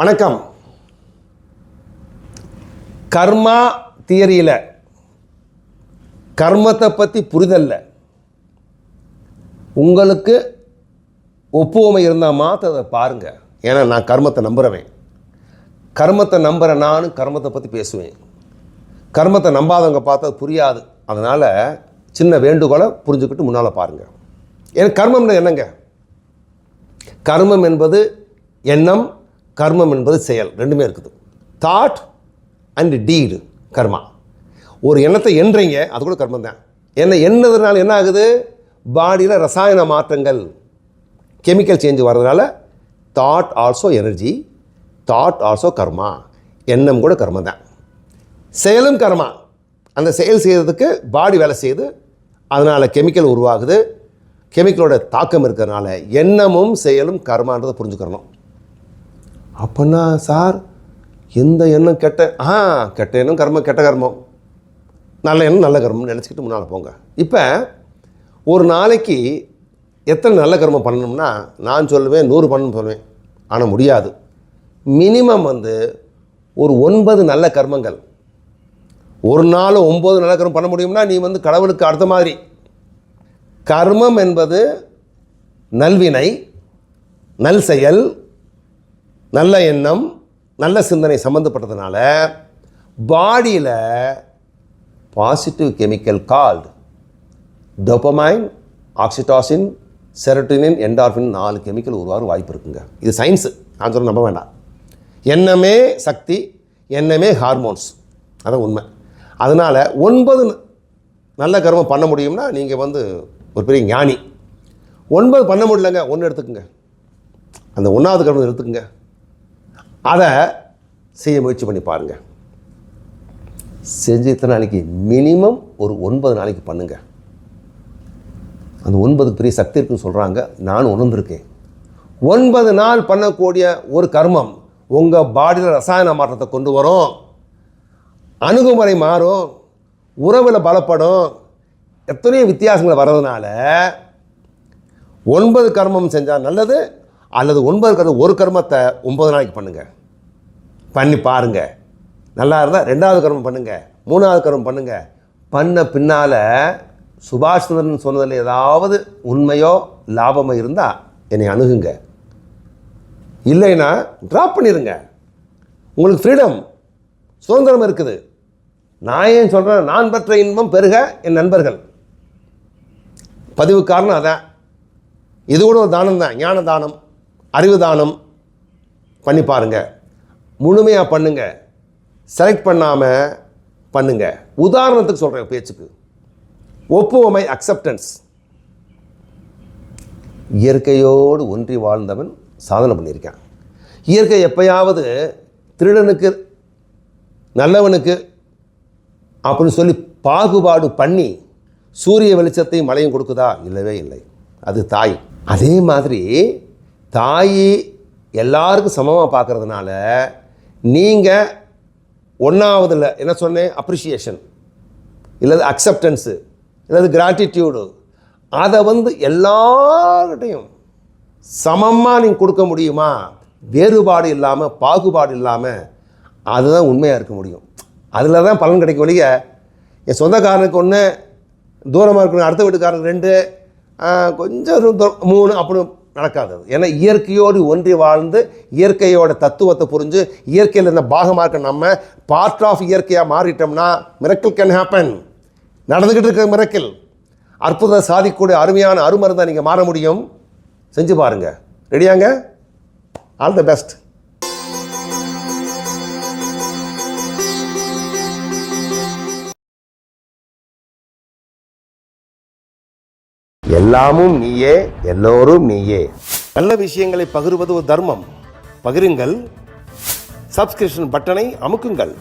வணக்கம். கர்மா தியரியில் கர்மத்தை பற்றி புரிதல்ல. உங்களுக்கு ஒப்புவமை இருந்தால் மாத்த அதை பாருங்கள் ஏன்னா நான் கர்மத்தை நம்புகிறவன் கர்மத்தை நம்புகிற நானும் கர்மத்தை பற்றி பேசுவேன். கர்மத்தை நம்பாதவங்க பார்த்தா புரியாது. அதனால் சின்ன வேண்டுகோளை புரிஞ்சுக்கிட்டு முன்னால் பாருங்கள் ஏன்னா கர்மம்னு என்னங்க? கர்மம் என்பது எண்ணம் கர்மம் என்பது செயல். ரெண்டுமே இருக்குது. Thought and deed karma. ஒரு எண்ணத்தை எண்றீங்க அது கூட கர்மம் தான். என்ன எண்ணதுனால என்ன ஆகுது? பாடியில் ரசாயன மாற்றங்கள் கெமிக்கல் சேஞ்ச் வர்றதுனால thought also energy thought also karma. எண்ணம் கூட கர்மம் தான். செயலும் கர்மா. அந்த செயல் செய்கிறதுக்கு பாடி வேலை செய்யுது. அதனால் கெமிக்கல் உருவாகுது. கெமிக்கலோட தாக்கம் இருக்கிறதுனால எண்ணமும் செயலும் கர்மான்றதை புரிஞ்சுக்கிறணும். அப்படின்னா சார் எந்த எண்ணம் கெட்ட ஆ கெட்ட எண்ணம் கர்மம் கெட்ட கர்மம். நல்ல எண்ணம் நல்ல கர்மம்னு நினச்சிக்கிட்டு முன்னால் போங்க. இப்போ ஒரு நாளைக்கு எத்தனை நல்ல கர்மம் பண்ணணும்னா நான் சொல்லுவேன் நூறு பண்ணணும் சொல்லுவேன். ஆனால் முடியாது. மினிமம் வந்து ஒரு ஒன்பது நல்ல கர்மங்கள். ஒரு நாள் ஒம்பது நல்ல கர்மம் பண்ண முடியும்னா நீ வந்து கடவுளுக்கு அடுத்த மாதிரி. கர்மம் என்பது நல்வினை நல் செயல் நல்ல எண்ணம் நல்ல சிந்தனை சம்மந்தப்பட்டதுனால பாடியில் positive chemical called dopamine oxytocin serotonin endorphin நாலு கெமிக்கல் உருவாக வாய்ப்பு இருக்குங்க. இது சயின்ஸு நான் சொல்ல நம்ப வேண்டாம். எண்ணமே சக்தி எண்ணமே ஹார்மோன்ஸ் அதான் உண்மை. அதனால் ஒன்பது நல்ல கர்மம் பண்ண முடியும்னா நீங்கள் வந்து ஒரு பெரிய ஞானி. ஒன்பது பண்ண முடியலங்க ஒன்று எடுத்துக்கோங்க. அந்த ஒன்றாவது கர்மம் எடுத்துக்கோங்க அதை செய்ய முயற்சி பண்ணி பாருங்கள் செஞ்சு இத்தனை நாளைக்கு மினிமம் ஒரு ஒன்பது நாளைக்கு பண்ணுங்கள் அந்த ஒன்பது பெரிய சக்தி இருக்குன்னு சொல்கிறாங்க நானும் உணர்ந்திருக்கேன். ஒன்பது நாள் பண்ணக்கூடிய ஒரு கர்மம் உங்கள் பாடியில் ரசாயன மாற்றத்தை கொண்டு வரும். அணுகுமுறை மாறும். உறவில் பலப்படும். எத்தனையோ வித்தியாசங்கள் வர்றதுனால ஒன்பது கர்மம் செஞ்சால் நல்லது அல்லது ஒன்பது கர்மம் ஒரு கர்மத்தை ஒன்பது நாளைக்கு பண்ணுங்கள் பண்ணி பாருங்கள் நல்லா இருந்தால் ரெண்டாவது கர்மம் பண்ணுங்கள் மூணாவது கர்மம் பண்ணுங்கள் பண்ண பின்னால் சுபாஷ் சந்திரன் சொன்னதில் ஏதாவது உண்மையோ லாபமோ இருந்தால் என்னை அணுகுங்க. இல்லைன்னா ட்ராப் பண்ணிடுங்க உங்களுக்கு ஃப்ரீடம் சுதந்திரம் இருக்குது. நான் ஏன் சொல்கிறேன் நான் பெற்ற இன்பம் பெருக என் நண்பர்கள். பதிவு காரணம் அதான். இது கூட ஒரு தானம் தான் ஞான தானம். அறிவு தானம் பண்ணி பாருங்கள் முழுமையாக பண்ணுங்கள் செலக்ட் பண்ணாமல் பண்ணுங்கள் உதாரணத்துக்கு சொல்கிறேன் பேச்சுக்கு. ஒப்புவமை அக்செப்டன்ஸ் இயற்கையோடு ஒன்றி வாழ்ந்தவன் சாதனை பண்ணியிருக்கான். இயற்கை எப்பயாவது திருடனுக்கு நல்லவனுக்கு அப்படின்னு சொல்லி பாகுபாடு பண்ணி சூரிய வெளிச்சத்தையும் மழையும் கொடுக்குதா? இல்லவே இல்லை. அது தாய். அதே மாதிரி தாய் எல்லாருக்கும் சமமாக பார்க்குறதுனால நீங்கள் ஒன்றாவதுல என்ன சொன்னேன்? அப்ரிஷியேஷன் இல்லது அக்செப்டன்ஸு இல்லது கிராட்டிடியூடு அதை வந்து எல்லார்கிட்டையும் சமமாக நீங்கள் கொடுக்க முடியுமா? வேறுபாடு இல்லாமல் பாகுபாடு இல்லாமல் அதுதான் உண்மையாக இருக்க முடியும். அதில் தான் பலன் கிடைக்கும் ஒழிய என் சொந்தக்காரனுக்கு ஒன்று தூரமாக இருக்கணும் அடுத்த வீட்டுக்காரனுக்கு ரெண்டு கொஞ்சம் தூரம் மூணு அப்படி நடக்காது ஏன்னா இயற்கையோடு ஒன்றி வாழ்ந்து இயற்கையோட தத்துவத்தை புரிஞ்சு இயற்கையில் இருந்த பாகமாக இருக்க நம்ம பார்ட் ஆஃப் இயற்கையாக மாறிட்டோம்னா மிரக்கல் கேன் ஹேப்பன் நடந்துக்கிட்டு இருக்கிற மிரக்கல் அற்புதம் சாதிக்கக்கூடிய அருமையான அருமருந்தை நீங்கள் மாற முடியும். செஞ்சு பாருங்கள் ரெடியாங்க ஆல் த பெஸ்ட் எல்லாமும் நீயே எல்லோரும் நீயே. நல்ல விஷயங்களை பகிர்வது ஒரு தர்மம். பகிருங்கள். சப்ஸ்கிரிப்ஷன் பட்டனை அமுக்குங்கள்.